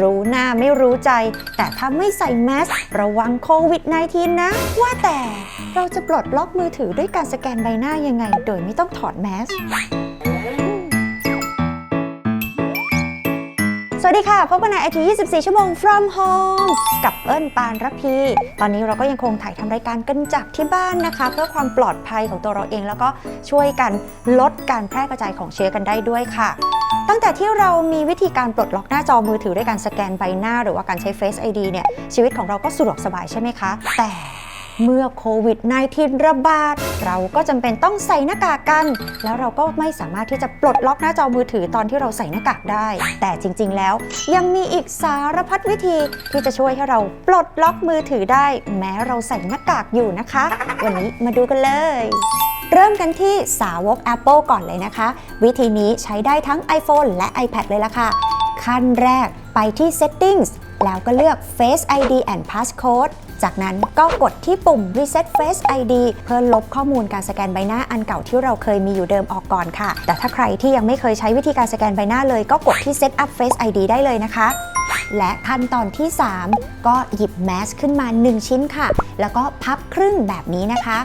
รู้หน้าไม่รู้ใจ แต่ถ้าไม่ใส่แมสระวังโควิด -19 นะ ว่าแต่เราจะปลดล็อกมือถือด้วยการสแกนใบหน้ายังไง โดยไม่ต้องถอดแมสสวัสดีค่ะ พบกันในไอที24 ชั่วโมง from home กับเอิ้นปานรพี ตอนนี้เราก็ยังคงถ่ายทำรายการกันจากที่บ้านนะคะ เพื่อความปลอดภัยของตัวเราเอง แล้วก็ช่วยกันลดการแพร่กระจายของเชื้อกันได้ด้วยค่ะ ตั้งแต่ที่เรามีวิธีการปลดล็อกหน้าจอมือถือด้วยการสแกนใบหน้า หรือว่าการใช้ Face ID เนี่ยชีวิตของเราก็สะดวกสบายใช่ไหมคะ แต่เมื่อโควิด -19 ระบาด เราก็จำเป็นต้องใส่หน้ากากกัน แล้วเราก็ไม่สามารถที่จะปลดล็อกหน้าจอมือถือตอนที่เราใส่หน้ากากได้ แต่จริง ๆ แล้ว ยังมีอีกสารพัดวิธีที่จะช่วยให้เราปลดล็อกมือถือได้ แม้เราใส่หน้ากากอยู่นะคะ วันนี้มาดูกันเลย เริ่มกันที่สาวก Apple ก่อนเลยนะคะ วิธีนี้ใช้ได้ทั้ง iPhone และ iPad เลยล่ะค่ะ ขั้นแรกไปที่ Settings แล้วก็เลือก Face ID and Passcode จากนั้นก็กดที่ปุ่ม Reset Face ID เพื่อลบข้อมูลการสแกนใบหน้าอันเก่าที่เราเคยมีอยู่เดิมออกก่อนค่ะ แต่ถ้าใครที่ยังไม่เคยใช้วิธีการสแกนใบหน้าเลยก็กดที่ Set up Face ID ได้เลยนะคะ และขั้นตอนที่ 3 ก็หยิบแมสขึ้นมา 1 ชิ้นค่ะ แล้วก็พับครึ่งแบบนี้นะคะ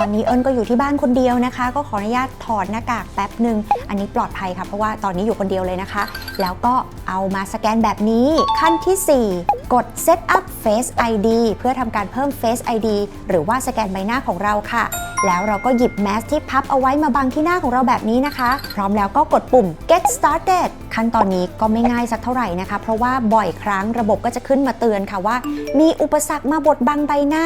ตอนนี้เอิญก็อยู่ที่บ้านคนเดียวนะคะ ก็ขออนุญาตถอดหน้ากากแป๊บหนึ่งอันนี้ปลอดภัยค่ะเพราะว่าตอนนี้อยู่คนเดียวเลยนะคะ แล้วก็เอามาสแกนแบบนี้ขั้นที่ 4 กด Set up Face ID เพื่อทำการเพิ่ม Face ID หรือว่าสแกนใบหน้าของเราค่ะ แล้วเราก็หยิบแมสที่พับเอาไว้มาบังที่หน้าของเราแบบนี้นะคะ พร้อมแล้วก็กดปุ่ม Get Started ขั้นตอนนี้ก็ไม่ง่ายสักเท่าไหร่นะคะ เพราะว่าบ่อยครั้งระบบก็จะขึ้นมาเตือนค่ะว่า มีอุปสรรคมาบดบังใบหน้า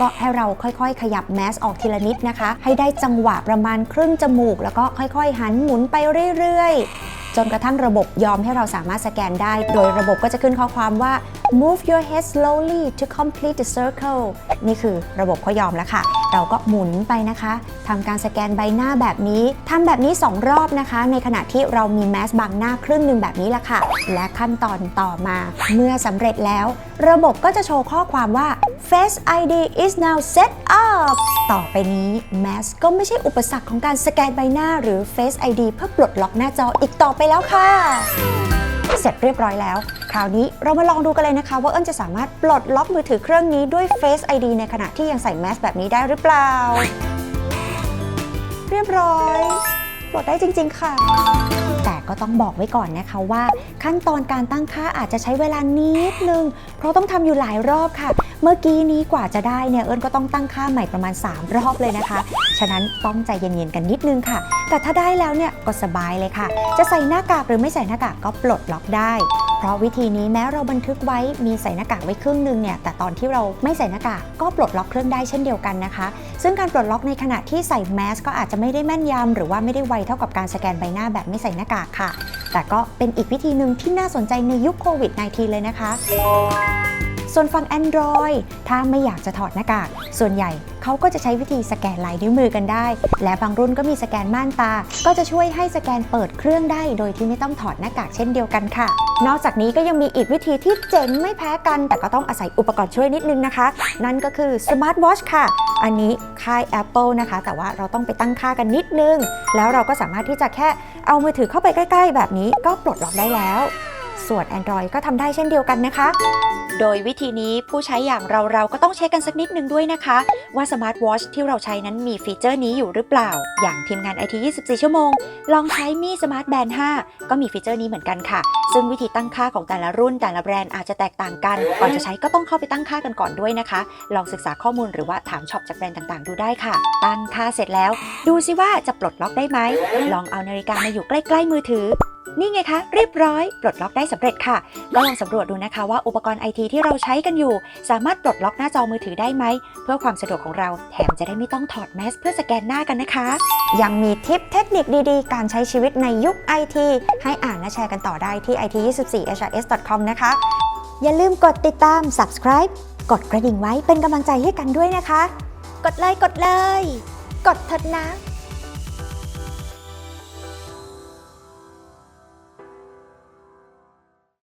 ก็ให้เราค่อยๆ ขยับแมสออกทีละนิดนะคะ ให้ได้จังหวะประมาณครึ่งจมูก แล้วก็ค่อยๆ หันหมุนไปเรื่อยๆ จนกระทั่งระบบยอมให้เราสามารถสแกนได้ โดยระบบก็จะขึ้นข้อความว่า move your head slowly to complete the circle นี่คือระบบเขายอมแล้วค่ะ เราก็หมุนไปนะคะทำการสแกนใบหน้าแบบนี้ทำแบบนี้ 2 รอบนะคะ ในขณะที่เรามีแมสบังหน้าครึ่งหนึ่งแบบนี้แหละค่ะ และขั้นตอนต่อมา เมื่อสำเร็จแล้ว ระบบก็จะโชว์ข้อความว่า Face ID is now set up ต่อไปนี้แมสก็ไม่ใช่อุปสรรคของการสแกนใบหน้าหรือ Face ID เพื่อปลดล็อกหน้าจออีกต่อไปแล้วค่ะ เสร็จเรียบร้อยแล้ว คราวนี้เรามาลองดูกันเลยนะคะ ว่าเอิญจะสามารถปลดล็อกมือถือเครื่องนี้ด้วย Face ID ในขณะที่ยังใส่แมสแบบนี้ได้หรือเปล่า เรียบร้อย ปลดได้จริง ๆ ค่ะ ก็ต้องบอกไว้ก่อนนะคะว่า ขั้นตอนการตั้งค่าอาจจะใช้เวลานิดนึง เพราะต้องทำอยู่หลายรอบค่ะ เมื่อกี้นี้กว่าจะได้เนี่ยเอิญก็ต้องตั้งค่าใหม่ประมาณ 3 รอบเลยนะคะ ฉะนั้นต้องใจเย็นๆกันนิดนึงค่ะ แต่ถ้าได้แล้วเนี่ยก็สบายเลยค่ะ จะใส่หน้ากากหรือไม่ใส่หน้ากากก็ปลดล็อกได้ เพราะวิธีนี้แม้เราบันทึกไว้มีใส่หน้ากากไว้ครึ่งหนึงเนี่ยแต่ตอนที่เราไม่ใส่หน้ากากก็ปลดล็อกเครื่องได้เช่นเดียวกันนะคะ ซึ่งการปลดล็อกในขณะที่ใส่แมสก็อาจจะไม่ได้แม่นยำหรือว่าไม่ได้ไวเท่ากับการสแกนใบหน้าแบบไม่ใส่หน้ากากค่ะ แต่ก็เป็นอีกวิธีหนึ่งที่น่าสนใจในยุคโควิด -19 เลยนะคะ ส่วนฝั่ง Android ถ้าไม่อยากจะถอดหน้ากาก ส่วนใหญ่เขาก็จะใช้วิธีสแกนลายนิ้วมือกันได้ และบางรุ่นก็มีสแกนม่านตา ก็จะช่วยให้สแกนเปิดเครื่องได้ โดยที่ไม่ต้องถอดหน้ากากเช่นเดียวกันค่ะ นอกจากนี้ก็ยังมีอีกวิธีที่เจ๋งไม่แพ้กัน แต่ก็ต้องอาศัยอุปกรณ์ช่วยนิดนึงนะคะ นั่นก็คือ Smart Watch ค่ะ อันนี้ค่าย Apple นะคะ แต่ว่าเราต้องไปตั้งค่ากันนิดนึง แล้วเราก็สามารถที่จะแค่เอามือถือเข้าไปใกล้ ๆ แบบนี้ก็ปลดล็อกได้แล้ว ส่วน Android ก็ทำได้เช่นเดียวกันนะคะ โดยวิธีนี้ผู้ใช้อย่างเราเราก็ต้องเช็คกันสักนิดนึงด้วยนะคะ ว่าสมาร์ทวอชที่เราใช้นั้นมีฟีเจอร์นี้อยู่หรือเปล่า อย่างทีมงาน IT 24 ชั่วโมง ลองใช้มีสมาร์ทแบนด์5ก็มีฟีเจอร์นี้เหมือนกันค่ะ ซึ่งวิธีตั้งค่าของแต่ละรุ่นแต่ละแบรนด์อาจจะแตกต่างกัน ก่อนจะใช้ก็ต้องเข้าไปตั้งค่ากันก่อนด้วยนะคะ ลองศึกษาข้อมูลหรือว่าถามช็อปจากแบรนด์ต่างๆ ดูได้ค่ะ ตั้งค่าเสร็จแล้ว ดูซิว่าจะปลดล็อกได้ไหมลองเอานาฬิกามาอยู่ใกล้ ๆ มือถือ นี่ไงคะ เรียบร้อยปลดล็อกได้สำเร็จค่ะ ก็ลองสำรวจดูนะคะว่าอุปกรณ์ไอทีที่เราใช้กันอยู่ สามารถปลดล็อกหน้าจอมือถือได้ไหม เพื่อความสะดวกของเราแถมจะได้ไม่ต้องถอดแมสเพื่อสแกนหน้ากันนะคะ ยังมีทิปเทคนิคดีๆ การใช้ชีวิตในยุคไอทีให้อ่านและแชร์กันต่อได้ที่ it24hrs.com นะคะ อย่าลืมกดติดตาม subscribe กดกระดิ่งไว้เป็นกำลังใจให้กันด้วยนะคะ กดเลยกดเลย กดเถิดนะ